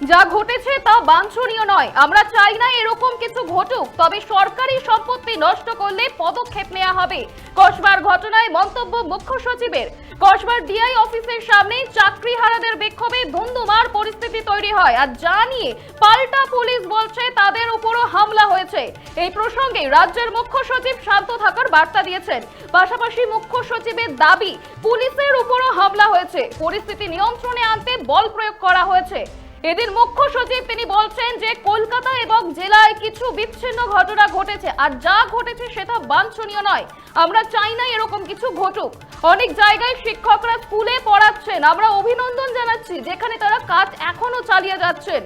যা ঘটেছে তা বাঞ্ছনীয় নয়। আমরা চাই না এরকম কিছু ঘটুক, তবে সরকারি সম্পত্তি নষ্ট করলে পদক্ষেপ নেওয়া হবে। কসবার ঘটনায় মন্তব্য মুখ্য সচিবের। কসবার ডিআই অফিসের সামনে চাকরিহারাদের বিক্ষোভে ধুন্ধুমার পরিস্থিতি তৈরি হয় আর যা নিয়ে পাল্টা পুলিশ বলছে তাদের উপরও হামলা হয়েছে। এই প্রসঙ্গে রাজ্যের মুখ্য সচিব শান্ত থাকার বার্তা দিয়েছেন। পাশাপাশি মুখ্য সচিবের দাবি, পুলিশের উপরও হামলা হয়েছে। পরিস্থিতি নিয়ন্ত্রণে আনতে বল প্রয়োগ করা হয়েছে। এদিন মুখ্য সচিব তিনি বলছেন যে কলকাতা এবং জেলায় কিছু বিচ্ছিন্ন ঘটনা ঘটেছে, আর যা ঘটেছে সেটা বাঞ্ছনীয় নয়। আমরা চাই না এরকম কিছু ঘটুক। অনেক জায়গায় শিক্ষকরা স্কুলে পড়াচ্ছেন। আমরা অভিনন্দন জানাচ্ছি, যেখানে তারা কাজ এখনও চালিয়ে যাচ্ছেন।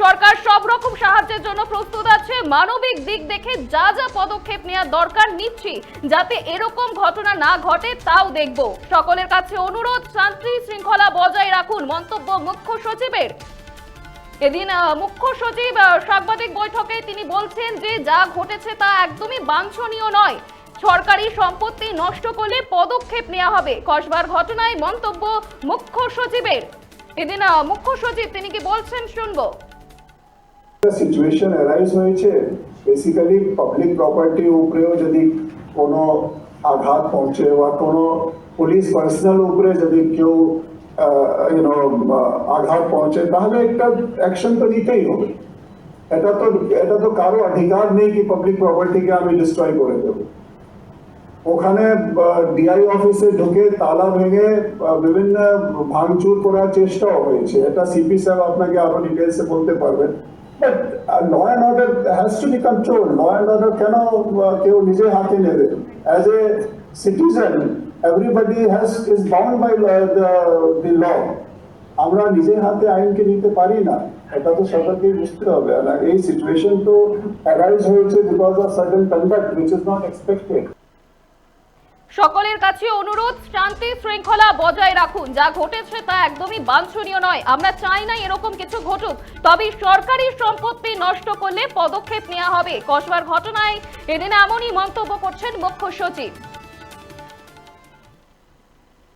সরকার সব রকম সাহায্যের জন্য প্রস্তুত আছে। মানবিক দিক দেখে যা যা পদক্ষেপ নেওয়ার দরকার নিচ্ছি, যাতে এরকম ঘটনা না ঘটে তাও দেখব। সকলের কাছে অনুরোধ, শান্তি শৃঙ্খলা বজায় রাখুন, মন্তব্য মুখ্য সচিবের। এদিন মুখ্য সচিব সাংবাদিক বৈঠকে তিনি বলছেন যে যা ঘটেছে তা একদমই বাঞ্ছনীয় নয়। সরকারি সম্পত্তি নষ্ট করলে পদক্ষেপ নেওয়া হবে। কসবার ঘটনায় মন্তব্য মুখ্য সচিবের। এদিন মুখ্য সচিব, তিনি কি বলছেন শুনব। সিচুয়েশন অ্যারাইজ হয়েছে। বেসিক্যালি পাবলিক প্রপার্টি উপরেও যদি কোনো আঘাত পৌঁছে বা কোনো পুলিশ পার্সোনাল উপরে যদি কেউ ইউনো আঘাত পৌঁছে, তাহলে একটা অ্যাকশন তো নিতেই হবে। এটা তো এটা তো কারও অধিকার নেই কি পাবলিক প্রপার্টিকে আমি ডিস্ট্রয় করে দেবো। ওখানে ডিআই অফিসে ঢুকে তালা ভেঙে বিভিন্ন ভাঙচুর করার চেষ্টাও হয়েছে। এটা সিপি সাহেব আপনাকে আরও ডিটেলসে বলতে পারবেন। But law and order has to be control law and order কেন কেউ নিজে হাতে নেবে? As a citizen everybody has is bound by the law আমরা নিজের হাতে আইনকে নিতে পারি না। এটা তো সরকারকে বুঝতে হবে। আর এই সিচুয়েশন তো অ্যারাইজ হয়েছে because of certain conduct which is not expected সকলের কাছে অনুরোধ, শান্তি শৃঙ্খলা বজায় রাখুন। যা ঘটেছে তা একদমই বাঞ্ছনীয় নয়। আমরা চাই না এরকম কিছু ঘটুক। তবে সরকারি সম্পত্তি নষ্ট করলে পদক্ষেপ নেওয়া হবে। কসবার ঘটনায় এদিন এমনই মন্তব্য করছেন মুখ্য সচিব।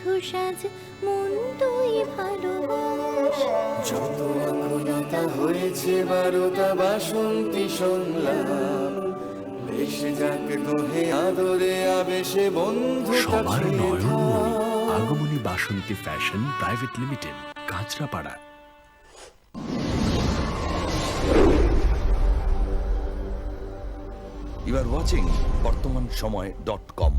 বধু সাজ মন তুই ভালোবাস। যত আকুলতা হয়েছে বারোটা বাসন্তী সংলাপ বেশ যাক তোহে আদরে আবেশে বন্ধু সবার নয়নমণি Agamani Basanti fashion private limited Kanchrapara. You are watching Bartaman Samay dot com